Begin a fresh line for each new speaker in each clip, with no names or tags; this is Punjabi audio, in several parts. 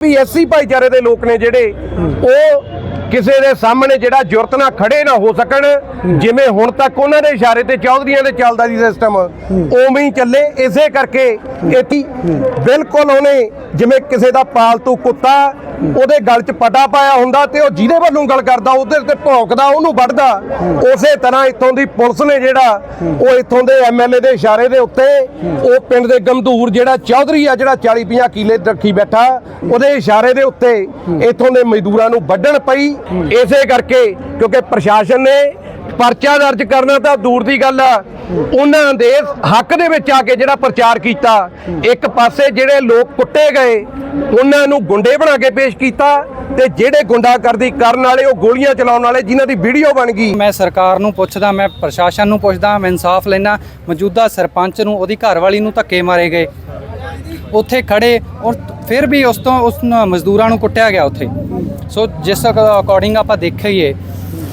ਵੀ ਐਸੀ ਭਾਈਚਾਰੇ ਦੇ ਲੋਕ ਨੇ ਜਿਹੜੇ ਉਹ ਕਿਸੇ ਦੇ ਸਾਹਮਣੇ ਜਿਹੜਾ ਜੁਰਤ ਨਾਲ ਖੜੇ ਨਾ ਹੋ ਸਕਣ, ਜਿਵੇਂ ਹੁਣ ਤੱਕ ਉਹਨਾਂ ਦੇ ਇਸ਼ਾਰੇ ਤੇ ਚੌਧਰੀਆਂ ਦੇ ਚੱਲਦਾ ਸੀ ਸਿਸਟਮ ਉਵੇਂ ਹੀ ਚੱਲੇ। ਇਸੇ ਕਰਕੇ ਇਤੀ ਬਿਲਕੁਲ ਉਹਨੇ ਜਿਵੇਂ ਕਿਸੇ ਦਾ ਪਾਲਤੂ ਕੁੱਤਾ ਉਹਦੇ ਗਲ 'ਚ ਪਟਾ ਪਾਇਆ ਹੁੰਦਾ ਤੇ ਉਹ ਜਿਹਦੇ ਵੱਲੋਂ ਗੱਲ ਕਰਦਾ, ਉਹਦੇ ਤੇ ਭੌਂਕਦਾ, ਉਹਨੂੰ ਵੱਢਦਾ। ਉਸੇ ਤਰ੍ਹਾਂ ਇੱਥੋਂ ਦੀ ਪੁਲਿਸ ਨੇ ਜਿਹੜਾ ਉਹ ਇੱਥੋਂ ਦੇ ਐਮਐਲਏ ਦੇ ਇਸ਼ਾਰੇ ਦੇ ਉੱਤੇ ਉਹ ਪਿੰਡ ਦੇ ਗੰਧੂਰ ਜਿਹੜਾ ਚੌਧਰੀ ਆ, ਜਿਹੜਾ 40 50 ਕਿਲੇ ਰੱਖੀ ਬੈਠਾ, ਉਹਦੇ ਇਸ਼ਾਰੇ ਦੇ ਉੱਤੇ ਇੱਥੋਂ ਦੇ ਮਜ਼ਦੂਰਾਂ ਨੂੰ ਵੱਢਣ ਪਈ। ਇਸੇ ਕਰਕੇ, ਕਿਉਂਕਿ ਪ੍ਰਸ਼ਾਸਨ ਨੇ ਪਰਚਾ ਦਰਜ ਕਰਨਾ ਤਾਂ ਦੂਰ ਦੀ ਗੱਲ ਆ। ਉਹਨਾਂ ਦੇ ਹੱਕ ਦੇ ਵਿੱਚ ਆ ਕੇ ਜਿਹੜਾ ਪ੍ਰਚਾਰ ਕੀਤਾ, ਇੱਕ ਪਾਸੇ ਜਿਹੜੇ ਲੋਕ ਕੁੱਟੇ ਗਏ, ਉਹਨਾਂ ਨੂੰ ਗੁੰਡੇ ਬਣਾ ਕੇ ਪੇਸ਼ ਕੀਤਾ ਤੇ ਜਿਹੜੇ ਗੁੰਡਾਗਰਦੀ ਕਰਨ ਵਾਲੇ ਉਹ ਗੋਲੀਆਂ ਚਲਾਉਣ ਵਾਲੇ ਜਿਨ੍ਹਾਂ ਦੀ ਵੀਡੀਓ ਬਣ ਗਈ।
ਮੈਂ ਸਰਕਾਰ ਨੂੰ ਪੁੱਛਦਾ, ਮੈਂ ਪ੍ਰਸ਼ਾਸਨ ਨੂੰ ਪੁੱਛਦਾ, ਮੈਂ ਇਨਸਾਫ ਲੈਣਾ ਮੌਜੂਦਾ ਸਰਪੰਚ ਨੂੰ, ਉਹਦੀ ਘਰਵਾਲੀ ਨੂੰ ਧੱਕੇ ਮਾਰੇ ਗਏ। ਉੱਥੇ ਖੜੇ ਔਰ ਫਿਰ ਵੀ ਉਸ ਤੋਂ ਉਸ ਮਜ਼ਦੂਰਾਂ ਨੂੰ ਕੁੱਟਿਆ ਗਿਆ ਉੱਥੇ। ਸੋ ਜਿਸ ਅਕੋਰਡਿੰਗ ਆਪਾਂ ਦੇਖੀਏ,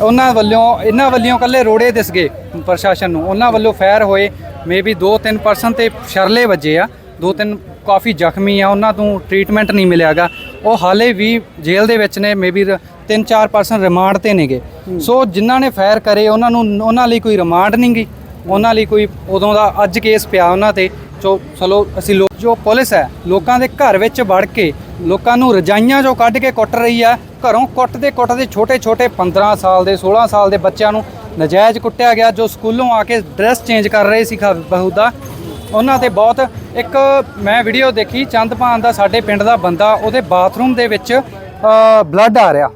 ਉਹਨਾਂ ਵੱਲੋਂ, ਇਹਨਾਂ ਵੱਲੋਂ ਕੱਲੇ ਰੋੜੇ ਦਿਸ ਗਏ ਪ੍ਰਸ਼ਾਸਨ ਨੂੰ। ਉਹਨਾਂ ਵੱਲੋਂ ਫਾਇਰ ਹੋਏ ਮੇਬੀ 2-3 ਪਰਸਨ ਤੇ ਸ਼ਰਲੇ ਵੱਜੇ ਆ ਦੋ ਤਿੰਨ ਕਾਫੀ ਜ਼ਖਮੀ ਆ, ਉਹਨਾਂ ਤੋਂ ਟ੍ਰੀਟਮੈਂਟ ਨਹੀਂ ਮਿਲਿਆਗਾ ਉਹ ਹਾਲੇ ਵੀ ਜੇਲ੍ਹ ਦੇ ਵਿੱਚ ਨੇ ਮੇਬੀ 3-4 ਪਰਸਨ ਰਿਮਾਂਡ ਤੇ ਨੇਗੇ। ਸੋ ਜਿਨ੍ਹਾਂ ਨੇ ਫਾਇਰ ਕਰੇ, ਉਹਨਾਂ ਨੂੰ, ਉਹਨਾਂ ਲਈ ਕੋਈ ਰਿਮਾਂਡ ਨਹੀਂ ਗਈ ਉਹਨਾਂ ਲਈ ਕੋਈ ਉਦੋਂ ਦਾ ਅੱਜ ਕੇਸ ਪਿਆ ਉਹਨਾਂ ਤੇ। ਚੋ ਚਲੋ ਅਸੀਂ ਲੋਕ ਜੋ ਪੁਲਿਸ ਹੈ, ਲੋਕਾਂ ਦੇ ਘਰ ਵਿੱਚ ਵੜ ਕੇ ਲੋਕਾਂ ਨੂੰ ਰਜਾਈਆਂ ਜੋ ਕੱਢ ਕੇ ਕੁੱਟ ਰਹੀ ਹੈ। ਘਰੋਂ ਕੁੱਟਦੇ ਕੁੱਟਦੇ ਛੋਟੇ ਛੋਟੇ 15 ਸਾਲ ਦੇ 16 ਸਾਲ ਦੇ ਬੱਚਿਆਂ ਨੂੰ ਨਜਾਇਜ਼ ਕੁੱਟਿਆ ਗਿਆ, ਜੋ ਸਕੂਲੋਂ ਆ ਕੇ ਡਰੈਸ ਚੇਂਜ ਕਰ ਰਹੇ ਸੀ ਬਹੂਦਾ ਉਹਨਾਂ ਤੇ ਬਹੁਤ ਇੱਕ ਮੈਂ ਵੀਡੀਓ ਦੇਖੀ ਚੰਦਪਾਨ ਦਾ ਸਾਡੇ ਪਿੰਡ ਦਾ ਬੰਦਾ, ਉਹਦੇ ਬਾਥਰੂਮ ਦੇ ਵਿੱਚ ਬਲੱਡ ਆ ਰਿਹਾ।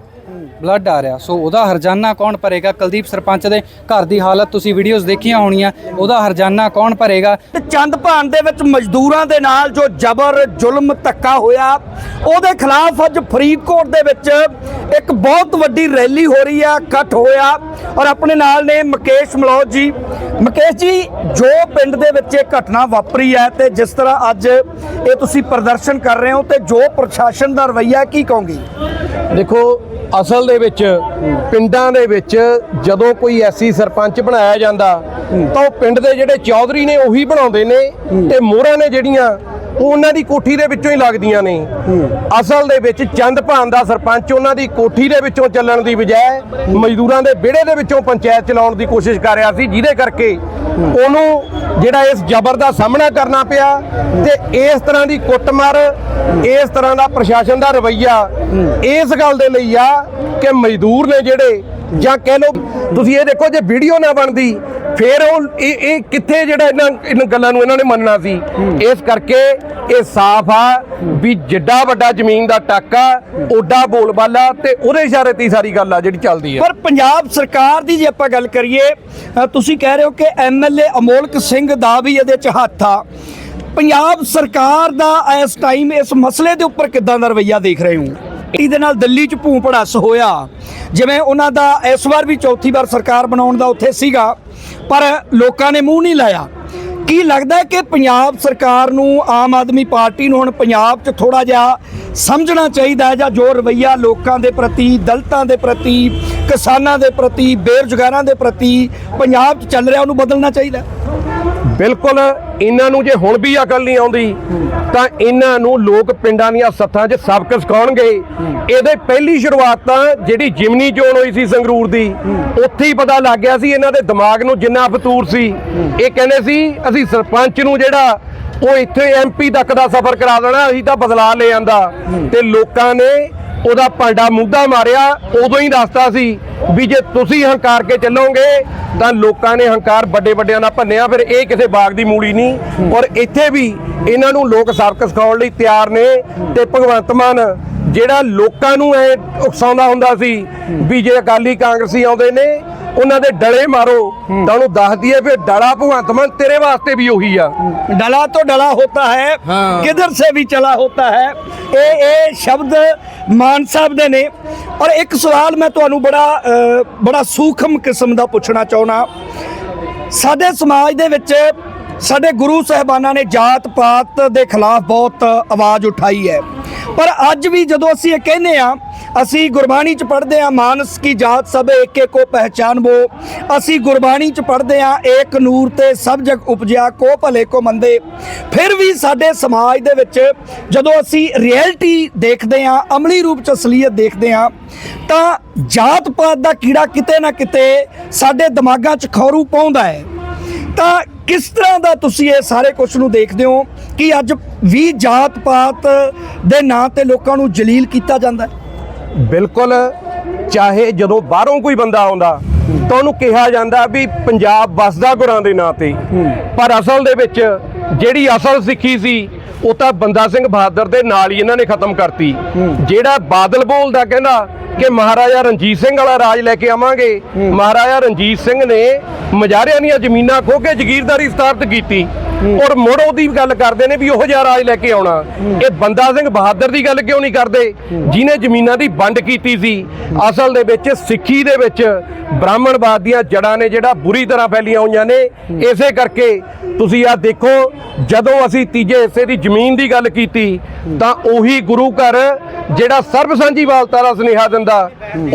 ਬਲੱਡ ਆ ਰਿਹਾ। ਸੋ ਉਹਦਾ ਹਰਜਾਨਾ ਕੌਣ ਭਰੇਗਾ? ਕੁਲਦੀਪ ਸਰਪੰਚ ਦੇ ਘਰ ਦੀ ਹਾਲਤ ਤੁਸੀਂ ਵੀਡੀਓਜ਼ ਦੇਖੀਆਂ ਹੋਣੀਆਂ। ਉਹਦਾ ਹਰਜਾਨਾ ਕੌਣ ਭਰੇਗਾ?
ਤੇ ਚੰਦਪਾਨ ਦੇ ਵਿੱਚ ਮਜ਼ਦੂਰਾਂ ਦੇ ਨਾਲ ਜੋ ਜ਼ਬਰ ਜ਼ੁਲਮ ਧੱਕਾ ਹੋਇਆ ਉਹਦੇ ਖਿਲਾਫ ਅੱਜ ਫਰੀਦਕੋਟ ਦੇ ਵਿੱਚ ਇੱਕ ਬਹੁਤ ਵੱਡੀ ਰੈਲੀ ਹੋ ਰਹੀ ਆ ਇਕੱਠ ਹੋਇਆ। ਔਰ ਆਪਣੇ ਨਾਲ ਨੇ ਮੁਕੇਸ਼ ਮਲੌਜ ਜੀ। ਮੁਕੇਸ਼ ਜੀ ਜੋ ਪਿੰਡ ਦੇ ਵਿੱਚ ਇਹ ਘਟਨਾ ਵਾਪਰੀ ਹੈ ਤੇ ਜਿਸ ਤਰ੍ਹਾਂ ਅੱਜ ਇਹ ਤੁਸੀਂ ਪ੍ਰਦਰਸ਼ਨ ਕਰ ਰਹੇ ਹੋ ਤੇ ਜੋ ਪ੍ਰਸ਼ਾਸਨ ਦਾ ਰਵੱਈਆ ਕੀ ਕਹੋਗੇ?
ਦੇਖੋ ਅਸਲ ਦੇ ਵਿੱਚ ਪਿੰਡਾਂ ਦੇ ਵਿੱਚ ਜਦੋਂ ਕੋਈ ਐਸੀ ਸਰਪੰਚ ਬਣਾਇਆ ਜਾਂਦਾ ਤਾਂ ਉਹ ਪਿੰਡ ਦੇ ਜਿਹੜੇ ਚੌਧਰੀ ਨੇ ਉਹੀ ਬਣਾਉਂਦੇ ਨੇ ਤੇ ਮੋਹਰਾਂ ਨੇ ਜਿਹੜੀਆਂ ਉਹ ਉਹਨਾਂ ਦੀ ਕੋਠੀ ਦੇ ਵਿੱਚੋਂ ਹੀ ਲੱਗਦੀਆਂ ਨੇ। ਅਸਲ ਦੇ ਵਿੱਚ ਚੰਦਪਾਨ ਦਾ ਸਰਪੰਚ ਉਹਨਾਂ ਦੀ ਕੋਠੀ ਦੇ ਵਿੱਚੋਂ ਚੱਲਣ ਦੀ ਬਜਾਏ ਮਜ਼ਦੂਰਾਂ ਦੇ ਵਿਹੜੇ ਦੇ ਵਿੱਚੋਂ ਪੰਚਾਇਤ ਚਲਾਉਣ ਦੀ ਕੋਸ਼ਿਸ਼ ਕਰ ਰਿਹਾ ਸੀ ਜਿਹਦੇ ਕਰਕੇ ਉਹਨੂੰ ਜਿਹੜਾ ਇਸ ਜ਼ਬਰ ਦਾ ਸਾਹਮਣਾ ਕਰਨਾ ਪਿਆ ਤੇ ਇਸ ਤਰ੍ਹਾਂ ਦੀ ਕੁੱਟਮਾਰ ਇਸ ਤਰ੍ਹਾਂ ਦਾ ਪ੍ਰਸ਼ਾਸਨ ਦਾ ਰਵੱਈਆ ਇਸ ਗੱਲ ਦੇ ਲਈ ਆ ਕਿ ਮਜ਼ਦੂਰ ਨੇ ਜਿਹੜੇ ਜਾਂ ਕਹਿ ਲਓ ਤੁਸੀਂ ਇਹ ਦੇਖੋ ਜੇ ਵੀਡੀਓ ਨਾ ਬਣਦੀ, ਫਿਰ ਉਹ ਇਹ ਇਹ ਕਿੱਥੇ ਜਿਹੜਾ ਇਹਨਾਂ ਇਹਨਾਂ ਗੱਲਾਂ ਨੂੰ ਇਹਨਾਂ ਨੇ ਮੰਨਣਾ ਸੀ। ਇਸ ਕਰਕੇ ਇਹ ਸਾਫ਼ ਆ ਵੀ ਜਿੱਡਾ ਵੱਡਾ ਜ਼ਮੀਨ ਦਾ ਟਾਕਾ ਓਡਾ ਬੋਲਬਾਲਾ ਤੇ ਉਹਦੇ ਇਸ਼ਾਰੇ ਤੇ ਹੀ ਸਾਰੀ ਗੱਲ ਆ ਜਿਹੜੀ ਚੱਲਦੀ ਆ।
ਪਰ ਪੰਜਾਬ ਸਰਕਾਰ ਦੀ ਜੇ ਆਪਾਂ ਗੱਲ ਕਰੀਏ ਤੁਸੀਂ ਕਹਿ ਰਹੇ ਹੋ ਕਿ ਐਮਐਲਏ ਅਮੋਲਕ ਸਿੰਘ ਦਾ ਵੀ ਇਹਦੇ ਚ ਹੱਥ ਆ। ਪੰਜਾਬ ਸਰਕਾਰ ਦਾ ਇਸ ਟਾਈਮ ਇਸ ਮਸਲੇ ਦੇ ਉੱਪਰ ਕਿੱਦਾਂ ਦਾ ਰਵੱਈਆ ਦੇਖ ਰਹੇ ਹੋ? ਇਹਦੇ ਨਾਲ ਦਿੱਲੀ ਚ ਭੂੰ ਭੜਾਸ ਹੋਇਆ। ਜਿਵੇਂ ਉਹਨਾਂ ਦਾ ਇਸ ਵਾਰ ਵੀ ਚੌਥੀ ਵਾਰ ਸਰਕਾਰ ਬਣਾਉਣ ਦਾ ਉੱਥੇ ਸੀਗਾ, ਪਰ ਲੋਕਾਂ ਨੇ ਮੂੰਹ ਨਹੀਂ ਲਾਇਆ। ਕੀ ਲੱਗਦਾ ਹੈ ਕਿ ਪੰਜਾਬ ਸਰਕਾਰ ਨੂੰ, ਆਮ ਆਦਮੀ ਪਾਰਟੀ ਨੂੰ ਹੁਣ ਪੰਜਾਬ 'ਚ ਥੋੜਾ ਜਿਹਾ ਸਮਝਣਾ ਚਾਹੀਦਾ ਹੈ ਜਾਂ ਜੋ ਰਵਈਆ ਲੋਕਾਂ ਦੇ ਪ੍ਰਤੀ, ਦਲਤਾਂ ਦੇ ਪ੍ਰਤੀ, ਕਿਸਾਨਾਂ ਦੇ ਪ੍ਰਤੀ, ਬੇਰੁਜ਼ਗਾਰਾਂ ਦੇ ਪ੍ਰਤੀ ਪੰਜਾਬ 'ਚ ਚੱਲ ਰਿਹਾ, ਉਹਨੂੰ ਬਦਲਣਾ ਚਾਹੀਦਾ
ਬਿਲਕੁਲ ਇਹਨਾਂ ਨੂੰ ਜੇ ਹੁਣ ਵੀ ਅਕਲ ਨਹੀਂ ਆਉਂਦੀ, ਤਾਂ ਇਹਨਾਂ ਨੂੰ ਲੋਕ ਪਿੰਡਾਂ ਦੀਆਂ ਸੱਥਾਂ 'ਚ ਸਬਕ ਸਿਖਾਉਣਗੇ। ਇਹਦੇ ਪਹਿਲੀ ਸ਼ੁਰੂਆਤ ਤਾਂ ਜਿਹੜੀ ਜਿਮਨੀ ਚੋਣ ਹੋਈ ਸੀ ਸੰਗਰੂਰ ਦੀ, ਉੱਥੇ ਹੀ ਪਤਾ ਲੱਗ ਗਿਆ ਸੀ ਇਹਨਾਂ ਦੇ ਦਿਮਾਗ ਨੂੰ ਜਿੰਨਾ ਫਤੂਰ ਸੀ। ਇਹ ਕਹਿੰਦੇ ਸੀ, ਅਸੀਂ ਸਰਪੰਚ ਨੂੰ ਜਿਹੜਾ ਉਹ ਇੱਥੇ ਐਮਪੀ ਤੱਕ ਦਾ ਸਫ਼ਰ ਕਰਾ ਦੇਣਾ, ਅਸੀਂ ਤਾਂ ਬਦਲਾ ਲੈ ਆਂਦਾ। ਤੇ ਲੋਕਾਂ ਨੇ ਉਹਦਾ ਭਾਂਡਾ ਮੁੱਦਾ ਮਾਰਿਆ, ਉਦੋਂ ਹੀ ਦੱਸਦਾ ਸੀ ਵੀ ਜੇ ਤੁਸੀਂ ਹੰਕਾਰ ਕੇ ਚੱਲੋਗੇ, ਤਾਂ ਲੋਕਾਂ ਨੇ ਹੰਕਾਰ ਵੱਡੇ ਵੱਡਿਆਂ ਨਾਲ ਭੰਨਿਆ, ਫਿਰ ਇਹ ਕਿਸੇ ਬਾਗ ਦੀ ਮੂਲੀ ਨਹੀਂ। ਔਰ ਇੱਥੇ ਵੀ ਇਹਨਾਂ ਨੂੰ ਲੋਕ ਸਬਕ ਸਿਖਾਉਣ ਲਈ ਤਿਆਰ ਨੇ ਤੇ ਭਗਵੰਤ ਮਾਨ, ਜਿਹੜਾ ਲੋਕਾਂ ਨੂੰ ਐ ਉਕਸਾਉਂਦਾ ਹੁੰਦਾ ਸੀ ਵੀ ਜੇ ਅਕਾਲੀ ਕਾਂਗਰਸੀ ਆਉਂਦੇ ਨੇ ਉਹਨਾਂ ਦੇ ਡਲੇ ਮਾਰੋ ਤਾਂ ਉਹਨੂੰ ਦੱਸ ਦਈਏ ਫਿਰ ਡਲਾ ਭਗਵੰਤ ਮਾਨ ਤੇਰੇ ਵਾਸਤੇ ਵੀ ਉਹੀ ਆ।
ਡਲਾ ਤੋਂ ਡਲਾ ਹੋਤਾ ਹੈ। ਕਿਧਰ ਸੇ ਵੀ ਚਲਾ ਹੋਤਾ ਹੈ ਇਹ ਇਹ ਸ਼ਬਦ ਮਾਨ ਸਾਹਿਬ ਦੇ ਨੇ। ਔਰ ਇੱਕ ਸਵਾਲ ਮੈਂ ਤੁਹਾਨੂੰ ਬੜਾ ਬੜਾ ਸੂਖਮ ਕਿਸਮ ਦਾ ਪੁੱਛਣਾ ਚਾਹੁੰਦਾ। ਸਾਡੇ ਸਮਾਜ ਦੇ ਵਿੱਚ ਸਾਡੇ ਗੁਰੂ ਸਾਹਿਬਾਨਾਂ ਨੇ ਜਾਤ ਪਾਤ ਦੇ ਖਿਲਾਫ ਬਹੁਤ ਆਵਾਜ਼ ਉਠਾਈ ਹੈ। ਪਰ ਅੱਜ ਵੀ ਜਦੋਂ ਅਸੀਂ ਇਹ ਕਹਿੰਦੇ ਆ ਅਸੀਂ ਗੁਰਬਾਣੀ ਚ ਪੜ੍ਹਦੇ ਆ ਮਾਨਸ ਕੀ ਜਾਤ ਸਭ ਏਕੇ ਕੋ ਪਹਿਚਾਨਬੋ ਅਸੀਂ ਗੁਰਬਾਣੀ ਚ ਪੜ੍ਹਦੇ ਆ ਏਕ ਨੂਰ ਤੇ ਸਭ ਜਗ ਉਪਜਿਆ ਕੋ ਭਲੇ ਕੋ ਮੰਦੇ। ਫਿਰ ਵੀ ਸਾਡੇ ਸਮਾਜ ਦੇ ਵਿੱਚ ਜਦੋਂ ਅਸੀਂ ਰਿਐਲਿਟੀ ਦੇਖਦੇ ਆ ਅਮਲੀ ਰੂਪ ਚ ਅਸਲੀਅਤ ਦੇਖਦੇ ਆ ਤਾਂ ਜਾਤ ਪਾਤ ਦਾ ਕੀੜਾ ਕਿਤੇ ਨਾ ਕਿਤੇ ਸਾਡੇ ਦਿਮਾਗਾਂ 'ਚ ਖੌਰੂ ਪਾਉਂਦਾ ਹੈ। ਤਾਂ ਕਿਸ ਤਰ੍ਹਾਂ ਦਾ ਤੁਸੀਂ ਇਹ ਸਾਰੇ ਕੁਝ ਨੂੰ ਦੇਖਦੇ ਹੋ ਕਿ ਅੱਜ ਵੀ ਜਾਤ ਪਾਤ ਦੇ ਨਾਂ ਤੇ ਲੋਕਾਂ ਨੂੰ ਜਲੀਲ ਕੀਤਾ ਜਾਂਦਾ ਹੈ?
ਬਿਲਕੁਲ ਚਾਹੇ ਜਦੋਂ ਬਾਹਰੋਂ ਕੋਈ ਬੰਦਾ ਆਉਂਦਾ ਤਾਂ ਉਹਨੂੰ ਕਿਹਾ ਜਾਂਦਾ ਵੀ ਪੰਜਾਬ ਵਸਦਾ ਗੁਰਾਂ ਦੇ ਨਾਂ ਤੇ। ਪਰ ਅਸਲ ਦੇ ਵਿੱਚ ਜਿਹੜੀ ਅਸਲ ਸਿੱਖੀ ਸੀ ਉਹ ਤਾਂ ਬੰਦਾ ਸਿੰਘ ਬਹਾਦਰ ਦੇ ਨਾਲ ਹੀ ਇਹਨਾਂ ਨੇ ਖਤਮ ਕਰਤੀ। ਜਿਹੜਾ ਬਾਦਲ ਬੋਲਦਾ ਕਹਿੰਦਾ ਕਿ ਮਹਾਰਾਜਾ ਰਣਜੀਤ ਸਿੰਘ ਵਾਲਾ ਰਾਜ ਲੈ ਕੇ ਆਵਾਂਗੇ। ਮਹਾਰਾਜਾ ਰਣਜੀਤ ਸਿੰਘ ਨੇ ਮਜਾਰਿਆਂ ਦੀਆਂ ਜ਼ਮੀਨਾਂ ਖੋਹ ਕੇ ਜ਼ਗੀਰਦਾਰੀ ਸਥਾਪਿਤ ਕੀਤੀ। ਔਰ ਮੁੜ ਉਹਦੀ ਗੱਲ ਕਰਦੇ ਨੇ ਵੀ ਉਹੋ ਜਿਹਾ ਰਾਜ ਲੈ ਕੇ ਆਉਣਾ। ਇਹ ਬੰਦਾ ਸਿੰਘ ਬਹਾਦਰ ਦੀ ਗੱਲ ਕਿਉਂ ਨਹੀਂ ਕਰਦੇ? ਜਿਨੇ ਜ਼ਮੀਨਾਂ ਦੀ ਵੰਡ ਕੀਤੀ ਸੀ। ਅਸਲ ਦੇ ਵਿੱਚ ਸਿੱਖੀ ਦੇ ਵਿੱਚ ਬ੍ਰਾਹਮਣਵਾਦ ਦੀਆਂ ਜੜਾਂ ਨੇ ਜਿਹੜਾ ਬੁਰੀ ਤਰ੍ਹਾਂ ਫੈਲੀਆਂ ਹੋਈਆਂ ਨੇ। ਇਸੇ ਕਰਕੇ ਤੁਸੀਂ ਆ ਦੇਖੋ, ਜਦੋਂ ਅਸੀਂ ਤੀਜੇ ਹਿੱਸੇ ਦੀ ਜ਼ਮੀਨ ਦੀ ਗੱਲ ਕੀਤੀ, ਤਾਂ ਉਹੀ ਗੁਰੂ ਘਰ ਜਿਹੜਾ ਸਰਬ ਸਾਂਝੀਵਾਲਤਾ ਦਾ ਸੁਨੇਹਾ ਦਿੰਦਾ,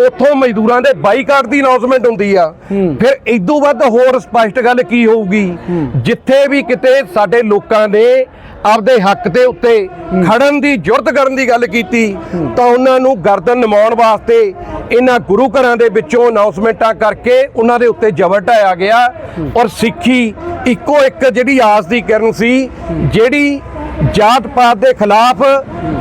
ਉੱਥੋਂ ਮਜ਼ਦੂਰਾਂ ਦੇ ਬਾਈਕਾਟ ਦੀ ਅਨਾਉਂਸਮੈਂਟ ਹੁੰਦੀ ਆ। ਫਿਰ ਇਦੋਂ ਵੱਧ ਹੋਰ ਸਪਸ਼ਟ ਗੱਲ ਕੀ ਹੋਊਗੀ? ਜਿੱਥੇ ਵੀ ਕਿਤੇ ਸਾਡੇ ਲੋਕਾਂ ਨੇ ਆਪਦੇ ਹੱਕ ਦੇ ਉੱਤੇ ਖੜਨ ਦੀ ਜੁਰਤ ਕਰਨ ਦੀ ਗੱਲ ਕੀਤੀ ਤਾਂ ਉਹਨਾਂ ਨੂੰ ਗਰਦਨ ਨਿਮਾਉਣ ਵਾਸਤੇ ਇਹਨਾਂ ਗੁਰੂ ਘਰਾਂ ਦੇ ਵਿੱਚੋਂ ਅਨਾਉਂਸਮੈਂਟਾਂ ਕਰਕੇ ਉਹਨਾਂ ਦੇ ਉੱਤੇ ਜ਼ਬਰ ਢਾਇਆ ਗਿਆ। ਔਰ ਸਿੱਖੀ ਇੱਕੋ ਇੱਕ ਜਿਹੜੀ ਆਸ ਦੀ ਕਿਰਨ ਸੀ ਜਿਹੜੀ ਜਾਤ ਪਾਤ ਦੇ ਖਿਲਾਫ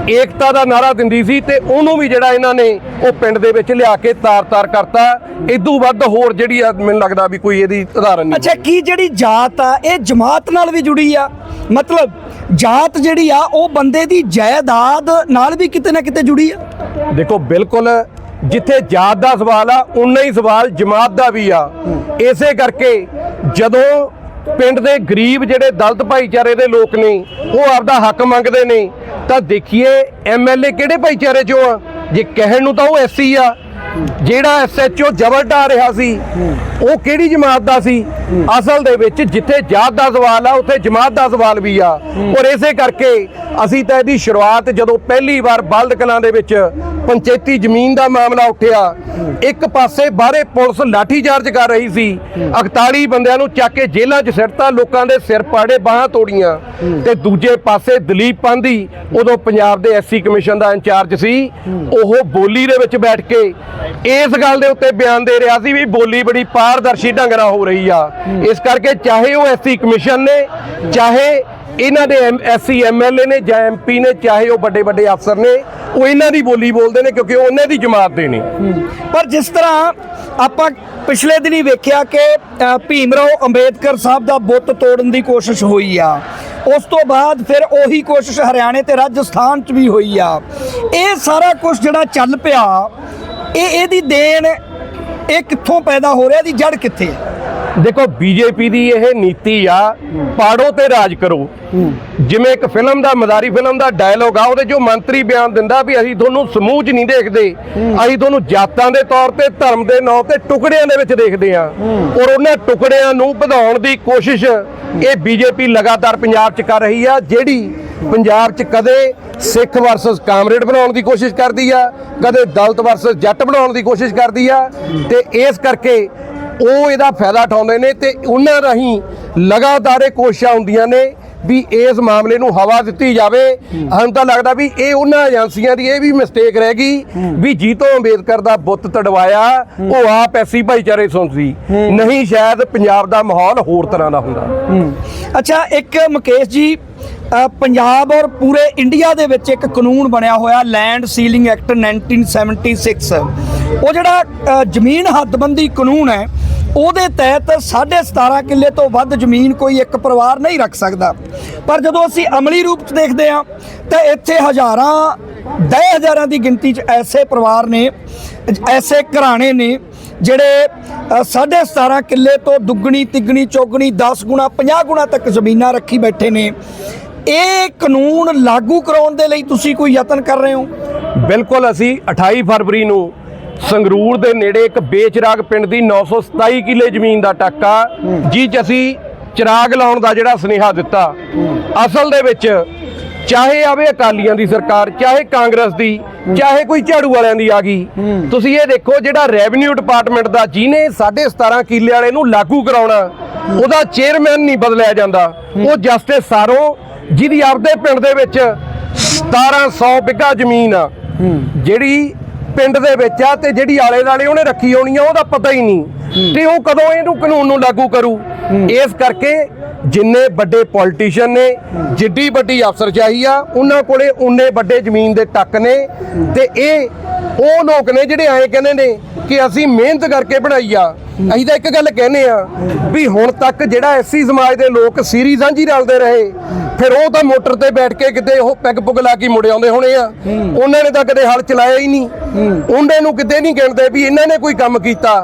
ਏਕਤਾ ਦਾ ਨਾਰਾ ਦਿੰਦੀ ਸੀ ਤੇ ਉਹਨੂੰ ਵੀ ਜਿਹੜਾ ਇਹਨਾਂ ਨੇ ਉਹ ਪਿੰਡ ਦੇ ਵਿੱਚ ਲਿਆ ਕੇ ਤਾਰ-ਤਾਰ ਕਰਤਾ। ਇਦੋਂ ਵੱਧ ਹੋਰ ਜਿਹੜੀ ਮੈਨੂੰ ਲੱਗਦਾ ਵੀ ਕੋਈ ਇਹਦੀ ਉਦਾਹਰਨ ਨਹੀਂ
ਅੱਛਾ ਕੀ ਜਿਹੜੀ ਜਾਤ ਆ ਇਹ ਜਮਾਤ ਨਾਲ ਵੀ ਜੁੜੀ ਆ? ਮਤਲਬ ਜਾਤ ਜਿਹੜੀ ਆ, ਉਹ ਬੰਦੇ ਦੀ ਜਾਇਦਾਦ ਨਾਲ ਵੀ ਕਿਤੇ ਨਾ ਕਿਤੇ ਜੁੜੀ ਆ।
ਦੇਖੋ, ਬਿਲਕੁਲ ਜਿੱਥੇ ਜਾਤ ਦਾ ਸਵਾਲ ਆ, ਉਨਾ ਹੀ ਸਵਾਲ ਜਮਾਤ ਦਾ ਵੀ ਆ। ਇਸੇ ਕਰਕੇ ਜਦੋਂ ਪਿੰਡ ਦੇ ਗਰੀਬ ਜਿਹੜੇ ਦਲਤ ਭਾਈਚਾਰੇ ਦੇ ਲੋਕ ਨੇ, ਉਹ ਆਪਦਾ ਹੱਕ ਮੰਗਦੇ ਨੇ, ਤਾਂ ਦੇਖੀਏ ਐਮਐਲਏ ਕਿਹੜੇ ਭਾਈਚਾਰੇ ਚੋਂ ਆ? ਜੇ ਕਹਿਣ ਨੂੰ ਤਾਂ ਉਹ ਐਸਸੀ ਆ। ਜਿਹੜਾ ਐਸਐਚਓ ਜ਼ਬਰ ਢਾ ਰਿਹਾ ਸੀ, ਉਹ ਕਿਹੜੀ ਜਮਾਤ ਦਾ ਸੀ? ਅਸਲ ਦੇ ਵਿੱਚ ਜਿੱਥੇ ਜਾਤ ਦਾ ਸਵਾਲ ਆ, ਉੱਥੇ ਜਮਾਤ ਦਾ ਸਵਾਲ ਵੀ ਆ। ਔਰ ਇਸੇ ਕਰਕੇ ਅਸੀਂ ਤਾਂ ਇਹਦੀ ਸ਼ੁਰੂਆਤ ਜਦੋਂ ਪਹਿਲੀ ਵਾਰ ਬਲਦ ਕਲਾਂ ਦੇ ਵਿੱਚ ਪੰਚਾਇਤੀ ਜ਼ਮੀਨ ਦਾ ਮਾਮਲਾ ਉੱਠਿਆ, ਇੱਕ ਪਾਸੇ ਬਾਹਰੇ ਪੁਲਿਸ ਲਾਠੀਚਾਰਜ ਕਰ ਰਹੀ ਸੀ 41 ਬੰਦਿਆਂ ਨੂੰ ਚੱਕ ਕੇ ਜੇਲ੍ਹਾਂ 'ਚ ਸਿੱਟਤਾ, ਲੋਕਾਂ ਦੇ ਸਿਰ ਪਾੜੇ, ਬਾਹਾਂ ਤੋੜੀਆਂ। ਤੇ ਦੂਜੇ ਪਾਸੇ ਦਲੀਪ ਪਾਂਧੀ, ਉਦੋਂ ਪੰਜਾਬ ਦੇ ਐਸਸੀ ਕਮਿਸ਼ਨ ਦਾ ਇੰਚਾਰਜ ਸੀ, ਉਹ ਬੋਲੀ ਦੇ ਵਿੱਚ ਬੈਠ ਕੇ ਇਸ ਗੱਲ ਦੇ ਉੱਤੇ ਬਿਆਨ ਦੇ ਰਿਹਾ ਸੀ ਵੀ ਬੋਲੀ ਬੜੀ ਪਾਰਦਰਸ਼ੀ ਢੰਗ ਨਾਲ ਹੋ ਰਹੀ ਆ। ਇਸ ਕਰਕੇ ਚਾਹੇ ਉਹ ਐਸਸੀ ਕਮਿਸ਼ਨ ਨੇ ਚਾਹੇ ਇਹਨਾਂ ਦੇ ਐਸਸੀ ਐਮਐਲਏ ਨੇ ਜਾਂ ਐਮਪੀ ਨੇ ਚਾਹੇ ਉਹ ਵੱਡੇ ਵੱਡੇ ਅਫਸਰ ਨੇ ਉਹ ਇਹਨਾਂ ਦੀ ਬੋਲੀ ਬੋਲਦੇ ਨੇ ਕਿਉਂਕਿ ਉਹ ਉਹਨਾਂ ਦੀ ਜਮਾਤ ਦੇ ਨੇ।
ਪਰ ਜਿਸ ਤਰ੍ਹਾਂ ਆਪਾਂ ਪਿਛਲੇ ਦਿਨੀ ਵੇਖਿਆ ਕਿ ਅ, ਭੀਮ ਰਾਓ ਅੰਬੇਦਕਰ ਸਾਹਿਬ ਦਾ ਬੁੱਤ ਤੋੜਨ ਦੀ ਕੋਸ਼ਿਸ਼ ਹੋਈ ਆ। ਉਸ ਤੋਂ ਬਾਅਦ ਫਿਰ ਉਹੀ ਕੋਸ਼ਿਸ਼ ਹਰਿਆਣੇ ਤੇ ਰਾਜਸਥਾਨ 'ਚ ਵੀ ਹੋਈ ਆ। ਇਹ ਸਾਰਾ ਕੁਝ ਜਿਹੜਾ ਚੱਲ ਪਿਆ ਇਹ ਇਹਦੀ ਦੇਣ, ਇਹ ਕਿੱਥੋਂ ਪੈਦਾ ਹੋ ਰਿਹਾ, ਇਹਦੀ ਜੜ ਕਿੱਥੇ ਹੈ?
ਦੇਖੋ, ਬੀਜੇਪੀ ਦੀ ਇਹ ਨੀਤੀ ਆ, ਪਾੜੋ ਤੇ ਰਾਜ ਕਰੋ। ਜਿਵੇਂ ਇੱਕ ਫਿਲਮ ਦਾ, ਮਦਾਰੀ ਫਿਲਮ ਦਾ ਡਾਇਲੋਗ ਆ, ਉਹਦੇ ਜੋ ਮੰਤਰੀ ਬਿਆਨ ਦਿੰਦਾ ਵੀ ਅਸੀਂ ਤੁਹਾਨੂੰ ਸਮੂਹ 'ਚ ਨਹੀਂ ਦੇਖਦੇ। ਅਸੀਂ ਤੁਹਾਨੂੰ ਜਾਤਾਂ ਦੇ ਤੌਰ ਤੇ, ਧਰਮ ਦੇ ਨਾਂ ਤੇ, ਟੁਕੜਿਆਂ ਦੇ ਵਿੱਚ ਦੇਖਦੇ ਆ ਔਰ ਉਹਨਾਂ ਟੁਕੜਿਆਂ ਨੂੰ ਵਧਾਉਣ ਦੀ ਕੋਸ਼ਿਸ਼, ਇਹ ਬੀਜੇਪੀ ਲਗਾਤਾਰ ਪੰਜਾਬ 'ਚ ਕਰ ਰਹੀ ਆ, ਜਿਹੜੀ ਪੰਜਾਬ 'ਚ ਕਦੇ ਸਿੱਖ ਵਰਸਸ ਕਾਮਰੇਡ ਬਣਾਉਣ ਦੀ ਕੋਸ਼ਿਸ਼ ਕਰਦੀ ਆ, ਕਦੇ ਦਲਤ ਵਰਸਸ ਜੱਟ ਬਣਾਉਣ ਦੀ ਕੋਸ਼ਿਸ਼ ਕਰਦੀ ਆ, ਤੇ ਇਸ ਕਰਕੇ ਉਹ ਇਹਦਾ ਫਾਇਦਾ ਉਠਾਉਂਦੇ ਨੇ ਤੇ ਉਹਨਾਂ ਰਾਹੀਂ ਲਗਾਤਾਰ ਇਹ ਕੋਸ਼ਿਸ਼ਾਂ ਹੁੰਦੀਆਂ ਨੇ ਵੀ ਇਸ ਮਾਮਲੇ ਨੂੰ ਹਵਾ ਦਿੱਤੀ ਜਾਵੇ। ਸਾਨੂੰ ਤਾਂ ਲੱਗਦਾ ਵੀ ਇਹ ਉਹਨਾਂ ਏਜੰਸੀਆਂ ਦੀ ਇਹ ਵੀ ਮਿਸਟੇਕ ਰਹਿ ਗਈ ਵੀ ਜੀਤੋ ਅੰਬੇਦਕਰ ਦਾ ਬੁੱਤ ਤੜਵਾਇਆ, ਉਹ ਆਪ ਐਸੀ ਭਾਈਚਾਰੇ ਸੁਣਦੀ ਨਹੀਂ, ਸ਼ਾਇਦ ਪੰਜਾਬ ਦਾ ਮਾਹੌਲ ਹੋਰ ਤਰ੍ਹਾਂ ਦਾ ਹੁੰਦਾ।
ਅੱਛਾ, ਇੱਕ ਮੁਕੇਸ਼ ਜੀ ਪੰਜਾਬ ਔਰ ਪੂਰੇ ਇੰਡੀਆ ਦੇ ਵਿੱਚ ਇੱਕ ਕਾਨੂੰਨ ਬਣਿਆ ਹੋਇਆ ਲੈਂਡ ਸੀਲਿੰਗ ਐਕਟ 1976 ਉਹ ਜਿਹੜਾ ਜ਼ਮੀਨ ਹੱਦਬੰਦੀ ਕਾਨੂੰਨ ਹੈ ਉਹਦੇ ਤਹਿਤ 17.5 ਕਿੱਲੇ ਤੋਂ ਵੱਧ ਜ਼ਮੀਨ ਕੋਈ ਇੱਕ ਪਰਿਵਾਰ ਨਹੀਂ ਰੱਖ ਸਕਦਾ। ਪਰ ਜਦੋਂ ਅਸੀਂ ਅਮਲੀ ਰੂਪ 'ਚ ਦੇਖਦੇ ਹਾਂ ਤਾਂ ਇੱਥੇ ਹਜ਼ਾਰਾਂ ਦਸ ਹਜ਼ਾਰਾਂ ਦੀ ਗਿਣਤੀ 'ਚ ਐਸੇ ਪਰਿਵਾਰ ਨੇ ਐਸੇ ਘਰਾਣੇ ਨੇ ਜਿਹੜੇ ਅ, ਸਾਢੇ 17 ਕਿੱਲੇ ਤੋਂ ਦੁੱਗਣੀ ਤਿੱਗਣੀ ਚੌਗਣੀ 10 ਗੁਣਾ 50 ਗੁਣਾ ਤੱਕ ਜ਼ਮੀਨਾਂ ਰੱਖੀ ਬੈਠੇ ਨੇ। ਇਹ ਕਾਨੂੰਨ ਲਾਗੂ ਕਰਾਉਣ ਦੇ ਲਈ ਤੁਸੀਂ ਕੋਈ ਯਤਨ ਕਰ ਰਹੇ ਹੋ?
ਬਿਲਕੁਲ ਅਸੀਂ 28 ਫਰਵਰੀ ਨੂੰ ਸੰਗਰੂਰ ਦੇ ਨੇੜੇ ਇੱਕ ਬੇਚਰਾਗ ਪਿੰਡ ਦੀ 927 ਕਿੱਲੇ ਜ਼ਮੀਨ ਦਾ ਟਾਕਾ, ਜਿਹ 'ਚ ਅਸੀਂ ਚਿਰਾਗ ਲਾਉਣ ਦਾ ਜਿਹੜਾ ਸੁਨੇਹਾ ਦਿੱਤਾ। ਅਸਲ ਦੇ ਵਿੱਚ ਚਾਹੇ ਆਵੇ ਅਕਾਲੀਆਂ ਦੀ ਸਰਕਾਰ, ਚਾਹੇ ਕਾਂਗਰਸ ਦੀ, ਚਾਹੇ ਕੋਈ ਝਾੜੂ ਵਾਲਿਆਂ ਦੀ ਆ ਗਈ, ਤੁਸੀਂ ਇਹ ਦੇਖੋ ਜਿਹੜਾ ਰੈਵਨਿਊ ਡਿਪਾਰਟਮੈਂਟ ਦਾ ਜਿਹਨੇ 17.5 ਕਿੱਲੇ ਵਾਲੇ ਨੂੰ ਲਾਗੂ ਕਰਾਉਣਾ, ਉਹਦਾ ਚੇਅਰਮੈਨ ਨਹੀਂ ਬਦਲਿਆ ਜਾਂਦਾ। ਉਹ ਜਸਟਿਸ ਸਾਰੋ, ਜਿਹਦੀ ਆਪਦੇ ਪਿੰਡ ਦੇ ਵਿੱਚ 1700 ਬਿੱਗਾ ਜ਼ਮੀਨ ਆ, ਜਿਹੜੀ ਪਿੰਡ ਦੇ ਵਿੱਚ ਆ ਤੇ ਜਿਹੜੀ ਆਲੇ ਦਾਲੇ ਉਹਨੇ ਰੱਖੀ ਹੋਣੀ ਆ ਉਹਦਾ ਪਤਾ ਹੀ ਨਹੀਂ। ਤੇ ਉਹ ਕਦੋਂ ਇਹਨੂੰ ਕਾਨੂੰਨ ਨੂੰ ਲਾਗੂ ਕਰੂ? ਇਸ ਕਰਕੇ ਜਿੰਨੇ ਵੱਡੇ ਪੋਲੀਟੀਸ਼ੀਅਨ ਨੇ ਜਿੱਡੀ ਵੱਡੀ ਅਫਸਰਸ਼ਾਹੀ ਆ ਉਹਨਾਂ ਕੋਲੇ ਉਨੇ ਵੱਡੇ ਜ਼ਮੀਨ ਦੇ ਟੱਕ ਨੇ। ਤੇ ਇਹ ਉਹ ਲੋਕ ਨੇ ਜਿਹੜੇ ਐਂ ਕਹਿੰਦੇ ਨੇ ਕਿ ਅਸੀਂ ਮਿਹਨਤ ਕਰਕੇ ਬਣਾਈ ਆ। ਅਸੀਂ ਤਾਂ ਇੱਕ ਗੱਲ ਕਹਿੰਦੇ ਆ ਵੀ ਹੁਣ ਤੱਕ ਜਿਹੜਾ ਐਸਸੀ ਸਮਾਜ ਦੇ ਲੋਕ ਸੀਰੀ ਸਾਂਝੀ ਰਲਦੇ ਰਹੇ ਫਿਰ ਉਹ ਤਾਂ ਮੋਟਰ ਤੇ ਬੈਠ ਕੇ ਕਿਤੇ ਉਹ ਪੈਗ ਪੁਗ ਲਾ ਕੇ ਮੁੜ ਆਉਂਦੇ ਹੋਣੇ ਆ। ਉਹਨਾਂ ਨੇ ਤਾਂ ਕਦੇ ਹਲ ਚਲਾਇਆ ਹੀ ਨਹੀਂ। ਉਹਨਾਂ ਨੂੰ ਕਿਤੇ ਨਹੀਂ ਗਿਣਦੇ ਵੀ ਇਹਨਾਂ ਨੇ ਕੋਈ ਕੰਮ ਕੀਤਾ।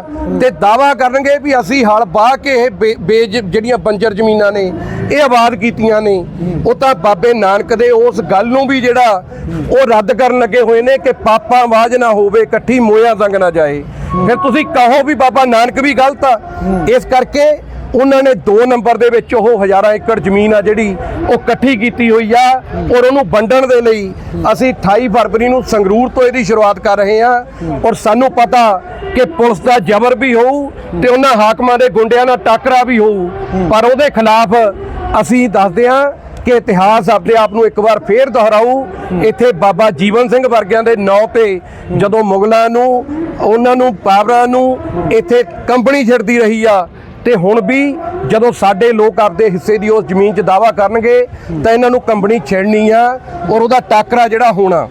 ਤੇ ਦਾਵਾ ਕਰਨਗੇ ਵੀ ਅਸੀਂ ਹਲ ਬਾਹ ਕੇ ਇਹ ਬੇਜ ਜਿਹੜੀਆਂ ਬੰਜਰ ਜ਼ਮੀਨਾਂ ਨੇ ਇਹ ਆਬਾਦ ਕੀਤੀਆਂ ਨੇ। ਉਹ ਤਾਂ ਬਾਬੇ ਨਾਨਕ ਦੇ ਉਸ ਗੱਲ ਨੂੰ ਵੀ ਜਿਹੜਾ ਉਹ ਰੱਦ ਕਰਨ ਲੱਗੇ ਹੋਏ ਨੇ ਕਿ ਪਾਪਾ ਆਵਾਜ਼ ਨਾ ਹੋਵੇ ਇਕੱਠੀ ਮੋਇਆ ਸੰਗ ਨਾ ਜਾਏ। ਫਿਰ ਤੁਸੀਂ ਕਹੋ ਵੀ ਬਾਬਾ ਨਾਨਕ ਵੀ ਗਲਤ ਆ। ਇਸ ਕਰਕੇ ਉਹਨਾਂ ਨੇ 2 ਨੰਬਰ ਦੇ ਵਿੱਚ ਉਹ ਹਜ਼ਾਰਾਂ ਏਕੜ ਜ਼ਮੀਨ ਆ ਜਿਹੜੀ ਉਹ ਇਕੱਠੀ ਕੀਤੀ ਹੋਈ ਆ ਔਰ ਉਹਨੂੰ ਵੰਡਣ ਦੇ ਲਈ ਅਸੀਂ 28 ਫਰਵਰੀ ਨੂੰ ਸੰਗਰੂਰ ਤੋਂ ਇਹਦੀ ਸ਼ੁਰੂਆਤ ਕਰ ਰਹੇ ਹਾਂ ਔਰ ਸਾਨੂੰ ਪਤਾ ਕਿ ਪੁਲਿਸ ਦਾ ਜ਼ਬਰ ਵੀ ਹੋਊ ਤੇ ਉਹਨਾਂ ਹਾਕਮਾਂ ਦੇ ਗੁੰਡਿਆਂ ਨਾਲ ਟਾਕਰਾ ਵੀ ਹੋਊ। ਪਰ ਉਹਦੇ ਖਿਲਾਫ ਅਸੀਂ ਦੱਸਦੇ ਹਾਂ ਕਿ ਇਤਿਹਾਸ ਆਪਣੇ ਆਪ ਨੂੰ ਇੱਕ ਵਾਰ ਫੇਰ ਦੁਹਰਾਊ। ਇੱਥੇ ਬਾਬਾ ਜੀਵਨ ਸਿੰਘ ਵਰਗਿਆਂ ਦੇ ਨਾਂ ਤੇ ਜਦੋਂ ਮੁਗਲਾਂ ਨੂੰ, ਉਹਨਾਂ ਨੂੰ, ਪਾਵਰਾਂ ਨੂੰ ਇੱਥੇ ਕੰਪਨੀ ਛੱਡਦੀ ਰਹੀ ਆ ਤੇ ਹੁਣ ਵੀ ਜਦੋਂ ਸਾਡੇ ਲੋਕ ਆਪਦੇ ਹਿੱਸੇ ਦੀ ਉਸ ਜ਼ਮੀਨ 'ਚ ਦਾਵਾ ਕਰਨਗੇ ਤਾਂ ਇਹਨਾਂ ਨੂੰ ਕੰਪਨੀ ਛੇੜਨੀ ਆ ਔਰ ਉਹਦਾ ਟਾਕਰਾ ਜਿਹੜਾ ਹੋਣਾ।